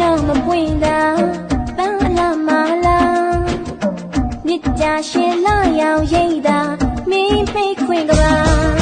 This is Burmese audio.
နာမပွင့်တာပန်းလာမလာမြစ်ကြရှင်လာရောက်ရိတ်တာမင်းဖိတ်ခွင်ကပါ